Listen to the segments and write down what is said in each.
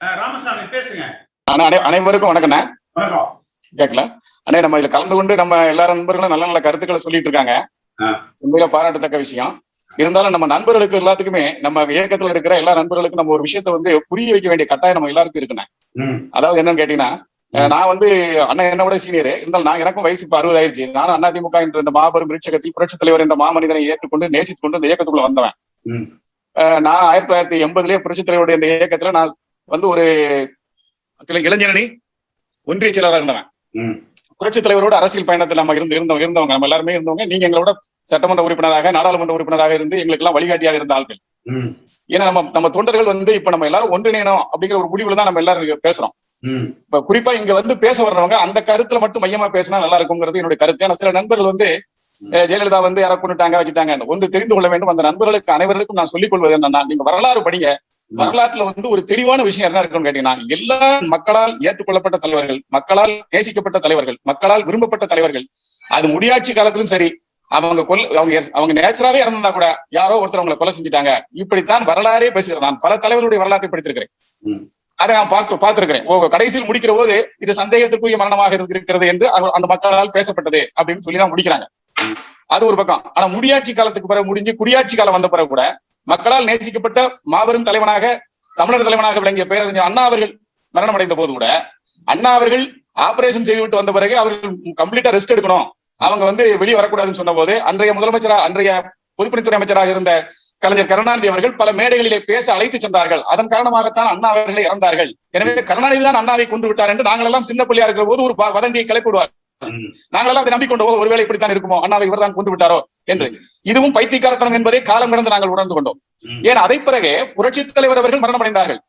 ராமசாமி பேசுங்க. அனைவருக்கும் வணக்கண்ணே வணக்கம். கேட்கல அண்ணே நம்ம இதுல கலந்து கொண்டு நம்ம எல்லா நண்பர்களும் நல்ல நல்ல கருத்துக்களை சொல்லிட்டு இருக்காங்க. உண்மையில பாராட்டத்தக்க விஷயம். இருந்தாலும் நம்ம நண்பர்களுக்கு எல்லாத்துக்குமே நம்ம இயக்கத்துல இருக்கிற எல்லா நண்பர்களுக்கும் நம்ம ஒரு விஷயத்த வந்து புரிய வைக்க வேண்டிய கட்டாயம் நம்ம எல்லாருக்கும் இருக்குண்ணே. அதாவது என்னன்னு கேட்டீங்கன்னா நான் வந்து அண்ணன் என்னோட சீனியர் இருந்தாலும் நான் எனக்கும் வயசு இப்ப அறுபது ஆயிடுச்சு நானும் அதிமுக என்ற இந்த மாபெரும் விருட்சகத்தில் புரட்சித் தலைவர் என்ற மாமனிதனை ஏற்றுக்கொண்டு நேசித்துக் கொண்டு இந்த இயக்கத்துக்குள்ள வந்தவன். நான் ஆயிரத்தி தொள்ளாயிரத்தி எண்பதுலயே புரட்சித் தலைவருடைய இந்த இயக்கத்துல நான் வந்து ஒரு இள- இளைஞரணி ஒன்றிய செயலராக இருந்தவன். ம். புரட்சித் தலைவரோட அரசியல் பயணத்தில் நம்ம இருந்து இருந்தவங்க இருந்தவங்க நம்ம எல்லாருமே இருந்தவங்க நீங்க எங்களோட சட்டமன்ற உறுப்பினராக நாடாளுமன்ற உறுப்பினராக இருந்து எங்களுக்கு எல்லாம் வழிகாட்டியாக இருந்த ஆட்கள். ஏன்னா நம்ம நம்ம தொண்டர்கள் வந்து இப்ப நம்ம எல்லாரும் ஒன்றிணையணும் அப்படிங்கிற ஒரு முடிவுல தான் நம்ம எல்லாரும் பேசுறோம். இப்ப குறிப்பா இங்க வந்து பேச வர்றவங்க அந்த கருத்துல மட்டும் மையமா பேசினா நல்லா இருக்குங்கிறது என்னுடைய கருத்து. ஏன்னா சில நண்பர்கள் வந்து ஜெயலலிதா வந்து யாரை கொண்டுட்டாங்க வச்சுட்டாங்க ஒன்று தெரிந்து கொள்ள வேண்டும். அந்த நண்பர்களுக்கு அனைவருக்கும் நான் சொல்லிக் கொள்வது என்னன்னா நீங்க வரலாறு படிங்க. வரலாற்றுல வந்து ஒரு தெளிவான விஷயம் என்ன இருக்குன்னு கேட்டீங்கன்னா எல்லா மக்களால் ஏற்றுக்கொள்ளப்பட்ட தலைவர்கள் மக்களால் நேசிக்கப்பட்ட தலைவர்கள் மக்களால் விரும்பப்பட்ட தலைவர்கள் அது முடியாட்சி காலத்திலும் சரி அவங்க கொல் அவங்க அவங்க நேச்சராவே இறந்திருந்தா கூட யாரோ ஒருத்தர் அவங்களை கொலை செஞ்சுட்டாங்க. இப்படித்தான் வரலாறே பேசுகிறேன் நான் பல தலைவருடைய வரலாற்றை படித்திருக்கிறேன். அதை நான் பார்த்து பார்த்திருக்கிறேன். ஓ கடைசியில் முடிக்கிற போது இது சந்தேகத்துக்குரிய மரணமாக இருக்கிறது என்று அந்த மக்களால் பேசப்பட்டது அப்படின்னு சொல்லி தான் முடிக்கிறாங்க. அது ஒரு பக்கம். ஆனா முடியாட்சி காலத்துக்கு பிறகு முடிஞ்சு குடியாட்சி காலம் வந்த பிறகு கூட மக்களால் நேசிக்கப்பட்ட மாபெரும் தலைவனாக தமிழர் தலைவனாக விளங்கிய பேரறிஞர் அண்ணா அவர்கள் மரணம் அடைந்த போது கூட அண்ணா அவர்கள் ஆபரேஷன் செய்துவிட்டு வந்த பிறகு அவர்கள் கம்ப்ளீட்டா ரெஸ்ட் எடுக்கணும். அவங்க வந்து வெளியே வரக்கூடாதுன்னு சொன்ன போது அன்றைய முதலமைச்சராக அன்றைய பொதுப்பணித்துறை அமைச்சராக இருந்த கலைஞர் கருணாநிதி அவர்கள் பல மேடைகளிலே பேச அழைத்து சென்றார்கள். அதன் காரணமாகத்தான் அண்ணா அவர்களை இறந்தார்கள். எனவே கருணாநிதி தான் அண்ணாவை கொண்டு விட்டார் என்று நாங்கள் எல்லாம் சின்ன பிள்ளையா இருக்கிற போது ஒரு வதந்தியை கிளப்பி விடுவார் நாங்களெல்லாம் அதை நம்பிக்கொண்ட போது ஒருவேளை இப்படித்தான் இருக்குமோ? அண்ணாவை இவர்தான் கொண்டு விட்டாரோ என்று. இதுவும் பைத்தியக்காரத்தனம் என்பதை காலம் கடந்து நாங்கள் உணர்ந்து கொண்டோம். ஏன் அதை பிறகு புரட்சித் தலைவர் அவர்கள் மரணமடைந்தார்கள்.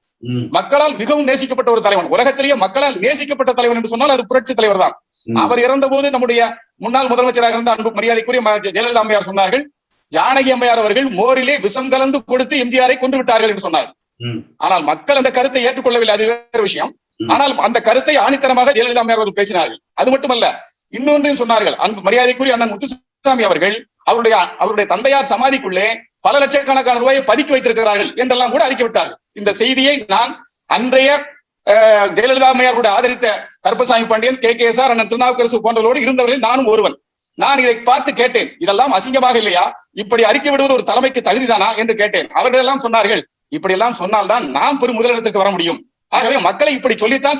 மக்களால் மிகவும் நேசிக்கப்பட்ட ஒரு தலைவன் உலகத்திலேயே மக்களால் நேசிக்கப்பட்ட தலைவன் என்று சொன்னால் அது புரட்சி தலைவர் தான். அவர் இறந்த போது நம்முடைய முன்னாள் முதலமைச்சராக இருந்த அன்பு மரியாதைக்குரிய ஜெயலலிதா அம்மையார் சொன்னார்கள் ஜானகி அம்மையார் அவர்கள் மோரிலே விஷம் கலந்து கொடுத்து எம்ஜிஆரை கொண்டு விட்டார்கள் என்று சொன்னார். ஆனால் மக்கள் அந்த கருத்தை ஏற்றுக்கொள்ளவில்லை அது வேறு விஷயம். ஆனால் அந்த கருத்தை ஆணித்தரமாக ஜெயலலிதா அம்மையார் அவர்கள் பேசினார்கள். அது மட்டுமல்ல இன்னொன்றையும் சொன்னார்கள். அன்பு மரியாதைக்குரிய அண்ணன் முத்துசாமி அவர்கள் அவருடைய அவருடைய தந்தையார் சமாதிக்குள்ளே பல லட்சக்கணக்கான ரூபாயை பதுக்கி வைத்திருக்கிறார்கள் என்றெல்லாம் கூட அறிக்கை விட்டார்கள் இந்த செய்தியை நான் அன்றைய அஹ், ஜெயலலிதா அம்மையார் ஆதரித்த Karuppasamy Pandian K. K. S R அண்ணன் திருநாவுக்கரசு போன்றவர்களோடு இருந்தவர்கள் நானும் ஒருவன். நான் இதை பார்த்து கேட்டேன். இதெல்லாம் அசிங்கமாக இல்லையா? இப்படி அறிக்கை விடுவது ஒரு தலைமைக்கு தகுதிதானா? என்று கேட்டேன். அவர்கள் எல்லாம் சொன்னார்கள். இப்படி எல்லாம் சொன்னால்தான் நாம் பெரும் முதலிடத்துக்கு வர முடியும். ஆகவே மக்களை இப்படி சொல்லித்தான்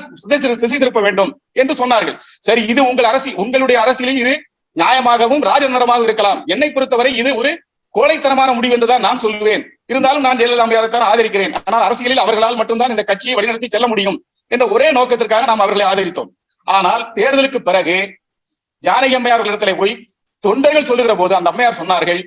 சிசி திருப்ப வேண்டும் என்று சொன்னார்கள். சரி இது உங்கள் அரசி உங்களுடைய அரசியலில் இது நியாயமாகவும் ராஜதந்திரமாகவும் இருக்கலாம். என்னை பொறுத்தவரை இது ஒரு கோழைத்தனமான முடிவு என்றுதான் நான் சொல்லுவேன் இருந்தாலும் நான் ஜெயலலிதா அம்மையாரைத்தான் ஆதரிக்கிறேன். ஆனால் அரசியலில் அவர்களால் மட்டும்தான் இந்த கட்சியை வழிநடத்தி செல்ல முடியும் என்ற ஒரே நோக்கத்திற்காக நாம் அவர்களை ஆதரித்தோம். ஆனால் தேர்தலுக்கு பிறகு ஜானகி அம்மையார் இடத்திலே போய் தொண்டர்கள் சொல்லுகிற போது அந்த அம்மையார் சொன்னார்கள்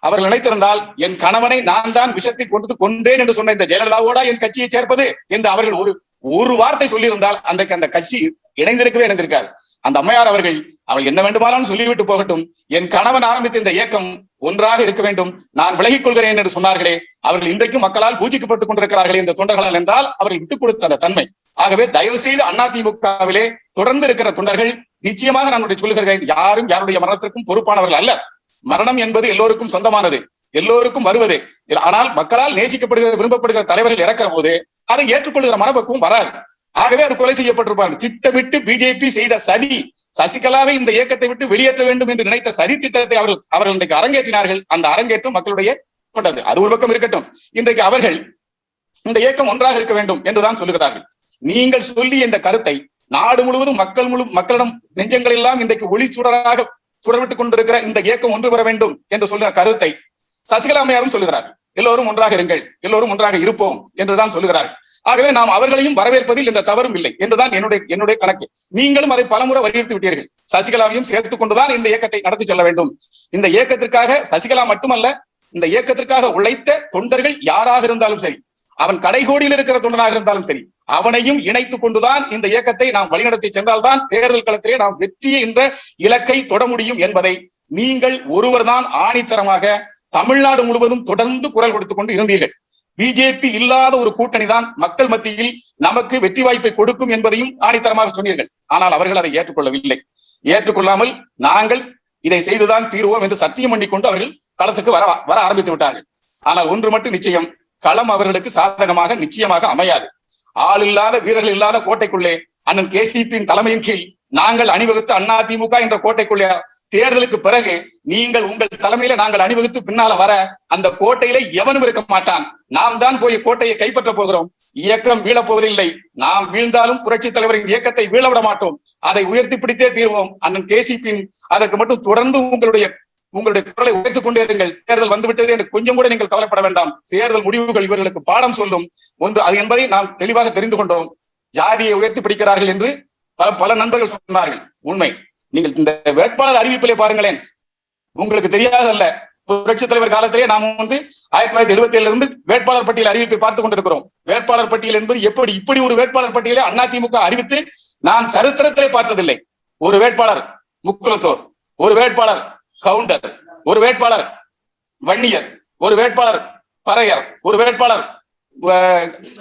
அவர்கள் நினைத்திருந்தால் என் கணவனை நான் தான் விஷத்தை கொண்டு கொண்டேன் என்று சொன்ன இந்த ஜெயலலிதாவோட என் கட்சியை சேர்ப்பது என்று அவர்கள் ஒரு ஒரு வார்த்தை சொல்லியிருந்தால் அன்றைக்கு அந்த கட்சி இணைந்திருக்கவே இணைந்திருக்காது. அந்த அம்மையார் அவர்கள் அவள் என்ன வேண்டுமானாலும் சொல்லிவிட்டு போகட்டும். என் கணவன் ஆரம்பித்த இந்த இயக்கம் ஒன்றாக இருக்க வேண்டும். நான் விலகிக் கொள்கிறேன் என்று சொன்னார்களே அவர்கள் இன்றைக்கும் மக்களால் பூஜிக்கப்பட்டுக் கொண்டிருக்கிறார்களே இந்த தொண்டர்களால் என்றால் அவர்கள் விட்டுக் கொடுத்த அந்த தன்மை. ஆகவே தயவு செய்து அதிமுகவிலே தொடர்ந்து இருக்கிற தொண்டர்கள் நிச்சயமாக நான் சொல்லுகிறேன் யாரும் யாருடைய மரணத்திற்கும் பொறுப்பானவர்கள் அல்ல. மரணம் என்பது எல்லோருக்கும் சொந்தமானது எல்லோருக்கும் வருவது. ஆனால் மக்களால் நேசிக்கப்படுகிற விரும்பப்படுகிற தலைவர்கள் இறக்கிற போது அதை ஏற்றுக்கொள்கிற மனப்பக்குவம் வராது. ஆகவே அது கொலை செய்யப்பட்டிருப்பாங்க. திட்டமிட்டு பிஜேபி செய்த சதி சசிகலாவை இந்த இயக்கத்தை விட்டு வெளியேற்ற வேண்டும் என்று நினைத்த சதி திட்டத்தை அவர்கள் அவர்கள் இன்றைக்கு அரங்கேற்றினார்கள். அந்த அரங்கேற்றம் மக்களுடைய கொண்டது. அது ஒரு பக்கம் இருக்கட்டும். இன்றைக்கு அவர்கள் இந்த இயக்கம் ஒன்றாக இருக்க வேண்டும் என்றுதான் சொல்லுகிறார்கள். நீங்கள் சொல்லி இந்த கருத்தை நாடு முழுவதும் மக்கள் முழு மக்களிடம் நெஞ்சங்கள் எல்லாம் இன்றைக்கு ஒளி சுடராக சுடர்விட்டுக் கொண்டிருக்கிற இந்த இயக்கம் ஒன்று பெற வேண்டும் என்று சொல்லுகிற கருத்தை சசிகலா அம்மையாரும் எல்லோரும் ஒன்றாக இருங்கள் எல்லோரும் ஒன்றாக இருப்போம் என்றுதான் சொல்லுகிறார்கள் ஆகவே நாம் அவர்களையும் வரவேற்பதில் இந்த தவறும் இல்லை என்றுதான் என்னுடைய என்னுடைய கணக்கு. நீங்களும் அதை பலமுறை வலியுறுத்தி விட்டீர்கள். சசிகலாவையும் சேர்த்துக் கொண்டுதான் இந்த இயக்கத்தை நடத்தி செல்ல வேண்டும். இந்த இயக்கத்திற்காக சசிகலா மட்டுமல்ல இந்த இயக்கத்திற்காக உழைத்த தொண்டர்கள் யாராக இருந்தாலும் சரி அவன் கடைகோடியில் இருக்கிற தொண்டனாக இருந்தாலும் சரி அவனையும் இணைத்துக் கொண்டுதான் இந்த இயக்கத்தை நாம் வழிநடத்தி சென்றால்தான் தேர்தல் களத்திலே நாம் வெற்றி என்ற இலக்கை தொட முடியும் என்பதை நீங்கள் ஒருவர்தான் ஆணித்தரமாக தமிழ்நாடு முழுவதும் தொடர்ந்து குரல் கொடுத்துக் கொண்டு இருந்தீர்கள். பிஜேபி இல்லாத ஒரு கூட்டணி தான் மக்கள் மத்தியில் நமக்கு வெற்றி வாய்ப்பை கொடுக்கும் என்பதையும் ஆணித்தரமாக சொன்னீர்கள். ஆனால் அவர்கள் அதை ஏற்றுக்கொள்ளவில்லை. ஏற்றுக்கொள்ளாமல் நாங்கள் இதை செய்துதான் தீர்வோம் என்று சத்தியம் பண்ணி கொண்டு அவர்கள் களத்துக்கு வர வர ஆரம்பித்து விட்டார்கள். ஆனால் ஒன்று மட்டும் நிச்சயம் களம் அவர்களுக்கு சாதகமாக நிச்சயமாக அமையாது. ஆள் இல்லாத வீரர்கள் இல்லாத கோட்டைக்குள்ளே அண்ணன் கேசிபியின் தலைமையின் கீழ் நாங்கள் அணிவகுத்து அண்ணா திமுக என்ற கோட்டைக்குள்ளே தேர்தலுக்கு பிறகு நீங்கள் உங்கள் தலைமையில நாங்கள் அணிவகுத்து பின்னால வர அந்த கோட்டையில எவனும் இருக்க மாட்டான். நாம் தான் போய் கோட்டையை கைப்பற்ற போகிறோம். இயக்கம் வீழப்போவதில்லை நாம் வீழ்ந்தாலும் புரட்சி தலைவரின் இயக்கத்தை வீழ விட மாட்டோம். அதை உயர்த்தி பிடித்தே தீர்வோம். அண்ணன் கேசிபின் அதற்கு மட்டும் தொடர்ந்து உங்களுடைய உங்களுடைய குரலை உயர்த்துக் கொண்டே இருங்கள். தேர்தல் வந்துவிட்டது என்று கொஞ்சம் கூட நீங்கள் கவலைப்பட வேண்டாம். தேர்தல் முடிவுகள் இவர்களுக்கு பாடம் சொல்லும் ஒன்று. அது என்பதை நாம் தெளிவாக தெரிந்து கொண்டோம். ஜாதியை உயர்த்தி பிடிக்கிறார்கள் என்று பல பல நண்பர்கள் சொன்னார்கள். உண்மை. நீங்கள் இந்த வேட்பாளர் அறிவிப்பிலே பாருங்களேன். உங்களுக்கு தெரியாதல்ல புரட்சி தலைவர் காலத்திலே நாம் வந்து ஆயிரத்தி தொள்ளாயிரத்தி எழுபத்தி ஏழுல இருந்து வேட்பாளர் பட்டியல் அறிவிப்பை பார்த்துக் கொண்டிருக்கிறோம். வேட்பாளர் பட்டியல் என்பது எப்படி இப்படி ஒரு வேட்பாளர் பட்டியலை அதிமுக அறிவித்து நான் சரித்திரத்திலே பார்த்ததில்லை. ஒரு வேட்பாளர் முக்குலத்தோர் ஒரு வேட்பாளர் கவுண்டர் ஒரு வேட்பாளர் வன்னியர் ஒரு வேட்பாளர் பறையர் ஒரு வேட்பாளர்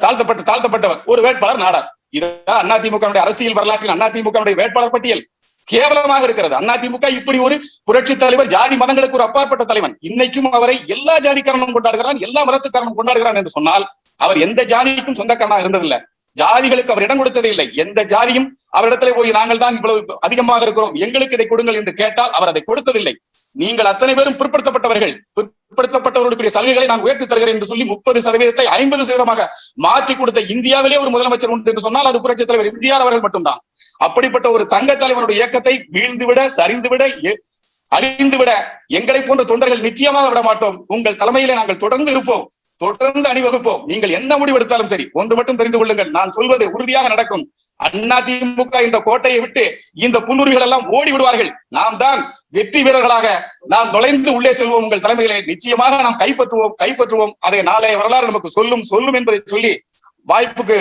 தாழ்த்தப்பட்ட தாழ்த்தப்பட்டவர் ஒரு வேட்பாளர் நாடார். இதுதான் அதிமுக அரசியல் வரலாற்றில் அதிமுக வேட்பாளர் பட்டியல். கேவலமாக இருக்கிறது. அதிமுக இப்படி ஒரு புரட்சி தலைவர் ஜாதி மதங்களுக்கு ஒரு அப்பாற்பட்ட தலைவன். இன்னைக்கும் அவரை எல்லா ஜாதிக்காரனும் கொண்டாடுகிறான் எல்லா மதத்துக்காரனும் கொண்டாடுகிறான் என்று சொன்னால் அவர் எந்த ஜாதிக்கும் சொந்தக்காரனாக இருந்ததில்லை. ஜாதிகளுக்கு அவர் இடம் கொடுத்ததே இல்லை. எந்த ஜாதியும் அவரிடத்திலே போய் நாங்கள் தான் இவ்வளவு அதிகமாக இருக்கிறோம். எங்களுக்கு இதை கொடுங்கள் என்று கேட்டால் அவர் அதை கொடுத்ததில்லை. நீங்கள் அத்தனை பேரும் பிற்படுத்தப்பட்டவர்கள். பிற்படுத்தப்பட்டவர்களுடைய சலுகைகளை நான் உயர்த்தி தருகிறேன் என்று சொல்லி முப்பது சதவீதத்தை ஐம்பது சதவீதமாக மாற்றி கொடுத்த இந்தியாவிலே ஒரு முதலமைச்சர் உண்டு என்று சொன்னால் அது புரட்சித் தலைவர் எம்ஜிஆர் அவர்கள் மட்டும்தான். அப்படிப்பட்ட ஒரு தங்க தலைவனுடைய இயக்கத்தை வீழ்ந்துவிட சரிந்துவிட எ- அழிந்துவிட எங்களை போன்ற தொண்டர்கள் நிச்சயமாக விட மாட்டோம் உங்கள் தலைமையிலே நாங்கள் தொடர்ந்து இருப்போம். தொடர்ந்து அணிவகுப்போம். நீங்கள் என்ன முடிவு எடுத்தாலும் சரி ஒன்று மட்டும் தெரிந்து கொள்ளுங்கள். நான் சொல்வது உறுதியாக நடக்கும். அண்ணா திமுக என்ற கோட்டையை விட்டு இந்த புல்லுரிகள் எல்லாம் ஓடி விடுவார்கள். நாம் தான் வெற்றி வீரர்களாக நாம் நுழைந்து உள்ளே செல்வோம் உங்கள் தலைமையிலே. நிச்சயமாக நாம் கைப்பற்றுவோம் கைப்பற்றுவோம். அதை நாளைய வரலாறு நமக்கு சொல்லும் சொல்லும் என்பதை சொல்லி வாய்ப்புக்கு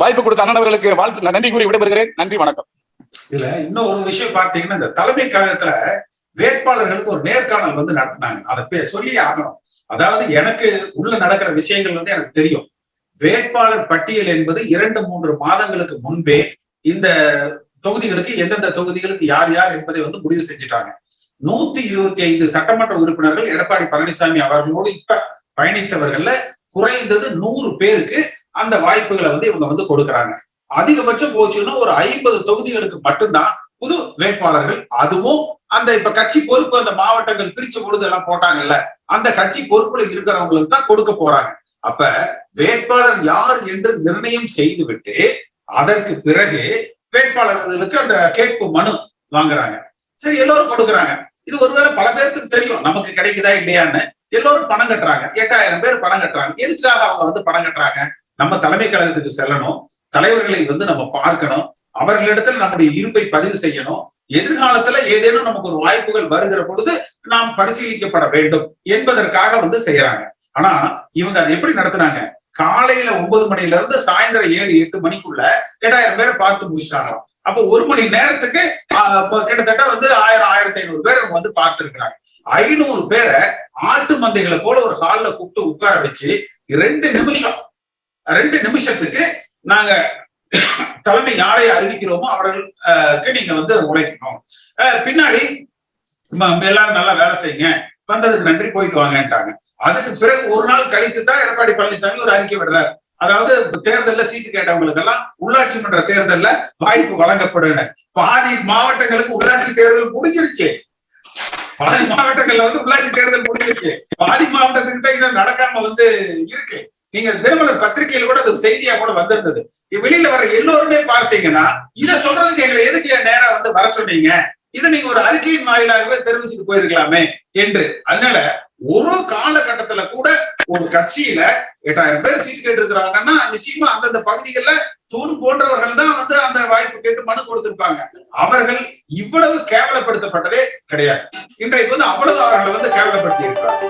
வாய்ப்பு கொடுத்த அண்ணனவர்களுக்கு வாழ்த்து நன்றி கூறி விடைபெறுகிறேன். நன்றி வணக்கம். இதுல இன்னும் ஒரு விஷயம் பார்த்தீங்கன்னா இந்த தலைமை கழகத்துல வேட்பாளர்களுக்கு ஒரு நேர்காணல் வந்து நடத்தினாங்க. அதை சொல்லி ஆகணும். அதாவது எனக்கு உள்ள நடக்கிற விஷயங்கள் வந்து எனக்கு தெரியும். வேட்பாளர் பட்டியல் என்பது இரண்டு மூன்று மாதங்களுக்கு முன்பே இந்த தொகுதிகளுக்கு எந்தெந்த தொகுதிகளுக்கு யார் யார் என்பதை வந்து முடிவு செஞ்சுட்டாங்க. நூத்தி இருபத்தி ஐந்து சட்டமன்ற உறுப்பினர்கள் எடப்பாடி பழனிசாமி அவர்களோடு இப்ப பயணித்தவர்கள்ல குறைந்தது நூறு பேருக்கு அந்த வாய்ப்புகளை வந்து இவங்க வந்து கொடுக்கறாங்க. அதிகபட்சம் போச்சுன்னா ஒரு ஐம்பது தொகுதிகளுக்கு மட்டும்தான் புது வேட்பாளர்கள் அதுவும் அந்த இப்ப கட்சி பொறுப்பு அந்த மாவட்டங்கள் பிரிச்ச பொழுது எல்லாம் போட்டாங்கல்ல அந்த கட்சி பொறுப்புல இருக்கிறவங்களுக்கு தான் கொடுக்க போறாங்க. அப்ப வேட்பாளர் யார் என்று நிர்ணயம் செய்துவிட்டு அதற்கு பிறகு வேட்பாளர்களுக்கு அந்த கேட்பு மனு வாங்குறாங்க. சரி எல்லோரும் கொடுக்குறாங்க. இது ஒருவேளை பல பேருக்கு தெரியும் நமக்கு கிடைக்குதா இல்லையான்னு. எல்லோரும் பணம் கட்டுறாங்க. எட்டாயிரம் பேர் பணம் கட்டுறாங்க. எதுக்காக அவங்க வந்து பணம் கட்டுறாங்க? நம்ம தலைமை கழகத்துக்கு செல்லணும். தலைவர்களை வந்து நம்ம பார்க்கணும். அவர்களிடத்தில் நம்முடைய இருப்பை பதிவு செய்யணும். எதிர்காலத்துல ஏதேனும் நமக்கு ஒரு வாய்ப்புகள் வருகிற பொழுது நாம் பரிசீலிக்கப்பட வேண்டும் என்பதற்காக வந்து செய்யறாங்க. ஆனா இவங்க அதை எப்படி நடத்துனாங்க? காலையில ஒன்பது மணில இருந்து சாயந்தரம் ஏழு எட்டு மணிக்குள்ள எட்டாயிரம் பேர் பார்த்து முடிச்சிட்டாங்களாம். அப்போ ஒரு மணி நேரத்துக்கு கிட்டத்தட்ட வந்து ஆயிரம் ஆயிரத்தி ஐநூறு பேர் இவங்க வந்து பார்த்திருக்கிறாங்க. ஐநூறு பேரை ஆட்டு மந்தைகளை போல ஒரு ஹால்ல கூப்பிட்டு உட்கார வச்சு ரெண்டு நிமிஷம் ரெண்டு நிமிஷத்துக்கு நாங்க தலைமை யாரை அறிவிக்கிறோமோ அவர்களுக்கு நீங்க வந்து உழைக்கணும். பின்னாடி எல்லாரும் நல்லா வேலை செய்யுங்க. வந்ததுக்கு நன்றி போயிட்டு வாங்கன்ட்டாங்க. அதுக்கு பிறகு ஒரு நாள் கழித்து தான் எடப்பாடி பழனிசாமி ஒரு அறிக்கை விடுறாரு. அதாவது தேர்தல்ல சீட்டு கேட்டவங்களுக்கு எல்லாம் உள்ளாட்சி மன்ற தேர்தல்ல வாய்ப்பு வழங்கப்படுங்க பாதி மாவட்டங்களுக்கு உள்ளாட்சி தேர்தல் முடிஞ்சிருச்சு. பாதி மாவட்டங்கள்ல வந்து உள்ளாட்சி தேர்தல் முடிஞ்சிருச்சு. பாதி மாவட்டத்துக்கு தான் இன்னும் நடக்காம வந்து இருக்கு. நீங்க தினமலர் பத்திரிகையில கூட அது செய்தியா கூட வந்திருந்தது. வெளியில வர எல்லோருமே பார்த்தீங்கன்னா இதை சொல்றதுக்கு எங்களை எதுக்கு நேரம் நேரா வந்து வர சொன்னீங்க? இதை நீங்க ஒரு அறிக்கையின் வாயிலாகவே தெரிவிச்சுட்டு போயிருக்கலாமே என்று. அதனால ஒரு காலகட்டத்துல கூட ஒரு கட்சியில எட்டாயிரம் பேர் சீட் கேட்டு இருக்கிறாங்கன்னா நிச்சயமா அந்தந்த பகுதிகள்ல தூண் போன்றவர்கள் தான் வந்து அந்த வாய்ப்பு கேட்டு மனு கொடுத்திருப்பாங்க. அவர்கள் இவ்வளவு கேவலப்படுத்தப்பட்டதே கிடையாது. இன்றைக்கு வந்து அவ்வளவு அவர்களை வந்து கேவலப்படுத்தி இருக்கிறாங்க